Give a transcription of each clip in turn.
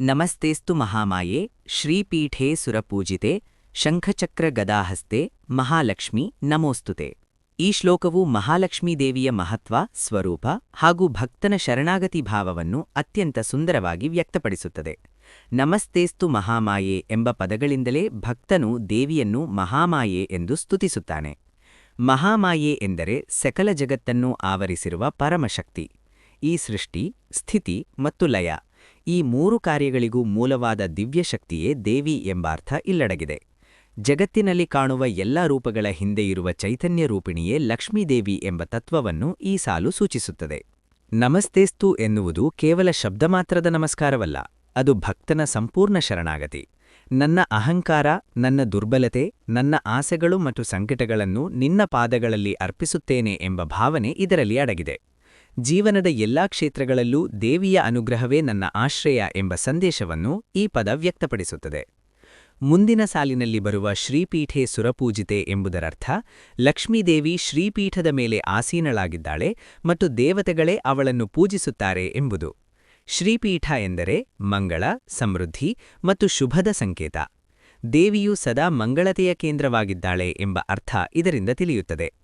ನಮಸ್ತೇಸ್ತು ಮಹಾಮಾಯೆ, ಶ್ರೀಪೀಠೆ ಸುರಪೂಜಿತೆ ಶಂಖಚಕ್ರಗದಾಹಸ್ತೆ ಮಹಾಲಕ್ಷ್ಮಿ, ನಮೋಸ್ತುತೆ. ಈ ಶ್ಲೋಕವು ಮಹಾಲಕ್ಷ್ಮೀ ದೇವಿಯ ಮಹತ್ವ, ಸ್ವರೂಪ ಹಾಗೂ ಭಕ್ತನ ಶರಣಾಗತಿ ಭಾವವನ್ನು ಅತ್ಯಂತ ಸುಂದರವಾಗಿ ವ್ಯಕ್ತಪಡಿಸುತ್ತದೆ. ನಮಸ್ತೇಸ್ತು ಮಹಾಮಾಯೆ ಎಂಬ ಪದಗಳಿಂದಲೇ ಭಕ್ತನು ದೇವಿಯನ್ನು ಮಹಾಮಾಯೆ ಎಂದು ಸ್ತುತಿಸುತ್ತಾನೆ. ಮಹಾಮಾಯೆ ಎಂದರೆ ಸಕಲ ಜಗತ್ತನ್ನು ಆವರಿಸಿರುವ ಪರಮಶಕ್ತಿ. ಈ ಸೃಷ್ಟಿ, ಸ್ಥಿತಿ ಮತ್ತು ಲಯ. ಈ ಮೂರು ಕಾರ್ಯಗಳಿಗೂ ಮೂಲವಾದ ದಿವ್ಯಶಕ್ತಿಯೇ ದೇವಿ ಎಂಬಾರ್ಥ ಇಲ್ಲಡಗಿದೆ. ಜಗತ್ತಿನಲ್ಲಿ ಕಾಣುವ ಎಲ್ಲ ರೂಪಗಳ ಹಿಂದೆ ಇರುವ ಚೈತನ್ಯ ರೂಪಿಣಿಯೇ ಲಕ್ಷ್ಮೀದೇವಿ ಎಂಬ ತತ್ವವನ್ನು ಈ ಸಾಲು ಸೂಚಿಸುತ್ತದೆ. ನಮಸ್ತೇಸ್ತು ಎನ್ನುವುದು ಕೇವಲ ಶಬ್ದ ಮಾತ್ರದ ನಮಸ್ಕಾರವಲ್ಲ, ಅದು ಭಕ್ತನ ಸಂಪೂರ್ಣ ಶರಣಾಗತಿ. ನನ್ನ ಅಹಂಕಾರ, ನನ್ನ ದುರ್ಬಲತೆ, ನನ್ನ ಆಸೆಗಳು ಮತ್ತು ಸಂಕಟಗಳನ್ನು ನಿನ್ನ ಪಾದಗಳಲ್ಲಿ ಅರ್ಪಿಸುತ್ತೇನೆ ಎಂಬ ಭಾವನೆ ಇದರಲ್ಲಿ ಅಡಗಿದೆ. ಜೀವನದ ಎಲ್ಲಾ ಕ್ಷೇತ್ರಗಳಲ್ಲೂ ದೇವಿಯ ಅನುಗ್ರಹವೇ ನನ್ನ ಆಶ್ರಯ ಎಂಬ ಸಂದೇಶವನ್ನು ಈ ಪದ ವ್ಯಕ್ತಪಡಿಸುತ್ತದೆ. ಮುಂದಿನ ಸಾಲಿನಲ್ಲಿ ಬರುವ ಶ್ರೀಪೀಠೆ ಸುರಪೂಜಿತೆ ಎಂಬುದರರ್ಥ, ಲಕ್ಷ್ಮೀದೇವಿ ಶ್ರೀಪೀಠದ ಮೇಲೆ ಆಸೀನಳಾಗಿದ್ದಾಳೆ ಮತ್ತು ದೇವತೆಗಳೇ ಅವಳನ್ನು ಪೂಜಿಸುತ್ತಾರೆ ಎಂಬುದು. ಶ್ರೀಪೀಠ ಎಂದರೆ ಮಂಗಳ, ಸಮೃದ್ಧಿ ಮತ್ತು ಶುಭದ ಸಂಕೇತ. ದೇವಿಯು ಸದಾ ಮಂಗಳತೆಯ ಕೇಂದ್ರವಾಗಿದ್ದಾಳೆ ಎಂಬ ಅರ್ಥ ಇದರಿಂದ ತಿಳಿಯುತ್ತದೆ.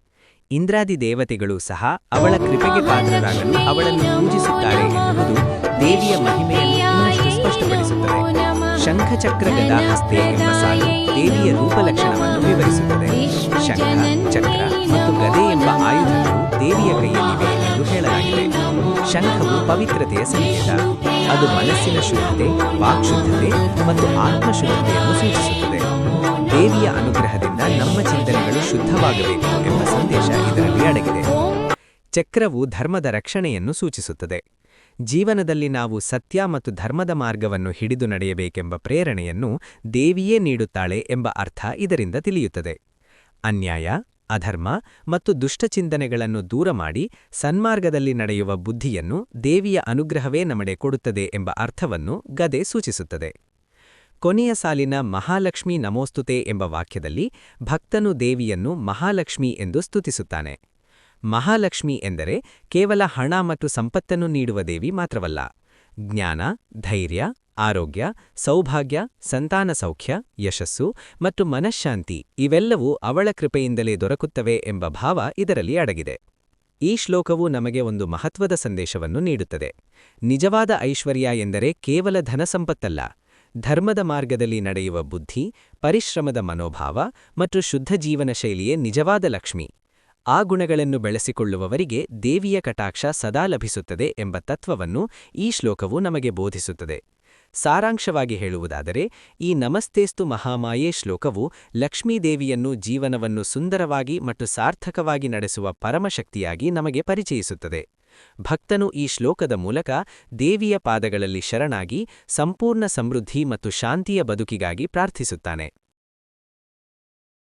ಇಂದ್ರಾದಿ ದೇವತೆಗಳು ಸಹ ಅವಳ ಕೃಪೆಗೆ ಪಾತ್ರರಾಗಲು ಅವಳನ್ನು ಪೂಜಿಸುತ್ತಾರೆ ಎನ್ನುವುದು ದೇವಿಯ ಮಹಿಮೆಯನ್ನು ಸ್ಪಷ್ಟಪಡಿಸುತ್ತದೆ. ಶಂಖಚಕ್ರ ಗದಾಹಸ್ತೆ ಎಂಬ ಸಾಲು ದೇವಿಯ ರೂಪಲಕ್ಷಣವನ್ನು ವಿವರಿಸುತ್ತದೆ. ಶಂಖ, ಚಕ್ರ ಮತ್ತು ಗದೆ ಎಂಬ ಆಯುಧಗಳು ದೇವಿಯ ಕೈಯಲ್ಲಿವೆ ಎಂದು ಹೇಳಲಾಗಿದೆ. ಶಂಖವು ಪವಿತ್ರತೆಯ ಸಂಕೇತ ಅದು ಮನಸ್ಸಿನ ಶುದ್ಧತೆ, ವಾಕ್ಶುದ್ಧತೆ ಮತ್ತು ಆತ್ಮಶುದ್ಧತೆಯನ್ನು ಸೂಚಿಸುತ್ತದೆ. ದೇವಿಯ ಅನುಗ್ರಹದಿಂದ ನಮ್ಮ ಚಿಂತನೆಗಳು ಶುದ್ಧವಾಗಬೇಕು ಎಂಬ ಸಂದೇಶ ಇದರಲ್ಲಿ ಅಡಗಿದೆ. ಚಕ್ರವು ಧರ್ಮದ ರಕ್ಷಣೆಯನ್ನು ಸೂಚಿಸುತ್ತದೆ. ಜೀವನದಲ್ಲಿ ನಾವು ಸತ್ಯ ಮತ್ತು ಧರ್ಮದ ಮಾರ್ಗವನ್ನು ಹಿಡಿದು ನಡೆಯಬೇಕೆಂಬ ಪ್ರೇರಣೆಯನ್ನು ದೇವಿಯೇ ನೀಡುತ್ತಾಳೆ ಎಂಬ ಅರ್ಥ ಇದರಿಂದ ತಿಳಿಯುತ್ತದೆ. ಅನ್ಯಾಯ, ಅಧರ್ಮ ಮತ್ತು ದುಷ್ಟಚಿಂತನೆಗಳನ್ನು ದೂರ ಮಾಡಿ ಸನ್ಮಾರ್ಗದಲ್ಲಿ ನಡೆಯುವ ಬುದ್ಧಿಯನ್ನು ದೇವಿಯ ಅನುಗ್ರಹವೇ ನಮಡೆ ಕೊಡುತ್ತದೆ ಎಂಬ ಅರ್ಥವನ್ನು ಗದೆ ಸೂಚಿಸುತ್ತದೆ. ಕೊನೆಯ ಸಾಲಿನ ಮಹಾಲಕ್ಷ್ಮಿ ನಮೋಸ್ತುತೆ ಎಂಬ ವಾಕ್ಯದಲ್ಲಿ ಭಕ್ತನು ದೇವಿಯನ್ನು ಮಹಾಲಕ್ಷ್ಮಿ ಎಂದು ಸ್ತುತಿಸುತ್ತಾನೆ. ಮಹಾಲಕ್ಷ್ಮಿ ಎಂದರೆ ಕೇವಲ ಹಣ ಮತ್ತು ಸಂಪತ್ತನ್ನು ನೀಡುವ ದೇವಿ ಮಾತ್ರವಲ್ಲ. ಜ್ಞಾನ, ಧೈರ್ಯ, ಆರೋಗ್ಯ, ಸೌಭಾಗ್ಯ, ಸಂತಾನ ಸೌಖ್ಯ, ಯಶಸ್ಸು ಮತ್ತು ಮನಃಶಾಂತಿ ಇವೆಲ್ಲವೂ ಅವಳ ಕೃಪೆಯಿಂದಲೇ ದೊರಕುತ್ತವೆ ಎಂಬ ಭಾವ ಇದರಲ್ಲಿ ಅಡಗಿದೆ. ಈ ಶ್ಲೋಕವು ನಮಗೆ ಒಂದು ಮಹತ್ವದ ಸಂದೇಶವನ್ನು ನೀಡುತ್ತದೆ. ನಿಜವಾದ ಐಶ್ವರ್ಯ ಎಂದರೆ ಕೇವಲ ಧನಸಂಪತ್ತಲ್ಲ. ಧರ್ಮದ ಮಾರ್ಗದಲ್ಲಿ ನಡೆಯುವ ಬುದ್ಧಿ, ಪರಿಶ್ರಮದ ಮನೋಭಾವ ಮತ್ತು ಶುದ್ಧ ಜೀವನ ಶೈಲಿಯೇ ನಿಜವಾದ ಲಕ್ಷ್ಮಿ. ಆ ಗುಣಗಳನ್ನು ಬೆಳೆಸಿಕೊಳ್ಳುವವರಿಗೆ ದೇವಿಯ ಕಟಾಕ್ಷ ಸದಾ ಲಭಿಸುತ್ತದೆ ಎಂಬ ತತ್ವವನ್ನು ಈ ಶ್ಲೋಕವು ನಮಗೆ ಬೋಧಿಸುತ್ತದೆ. ಸಾರಾಂಶವಾಗಿ ಹೇಳುವುದಾದರೆ, ಈ ನಮಸ್ತೇಸ್ತು ಮಹಾಮಾಯೆ ಶ್ಲೋಕವು ಲಕ್ಷ್ಮೀದೇವಿಯನ್ನು ಜೀವನವನ್ನು ಸುಂದರವಾಗಿ ಮತ್ತು ಸಾರ್ಥಕವಾಗಿ ನಡೆಸುವ ಪರಮಶಕ್ತಿಯಾಗಿ ನಮಗೆ ಪರಿಚಯಿಸುತ್ತದೆ. ಭಕ್ತನು ಈ ಶ್ಲೋಕದ ಮೂಲಕ ದೇವಿಯ ಪಾದಗಳಲ್ಲಿ ಶರಣಾಗಿ ಸಂಪೂರ್ಣ ಸಮೃದ್ಧಿ ಮತ್ತು ಶಾಂತಿಯ ಬದುಕಿಗಾಗಿ ಪ್ರಾರ್ಥಿಸುತ್ತಾನೆ.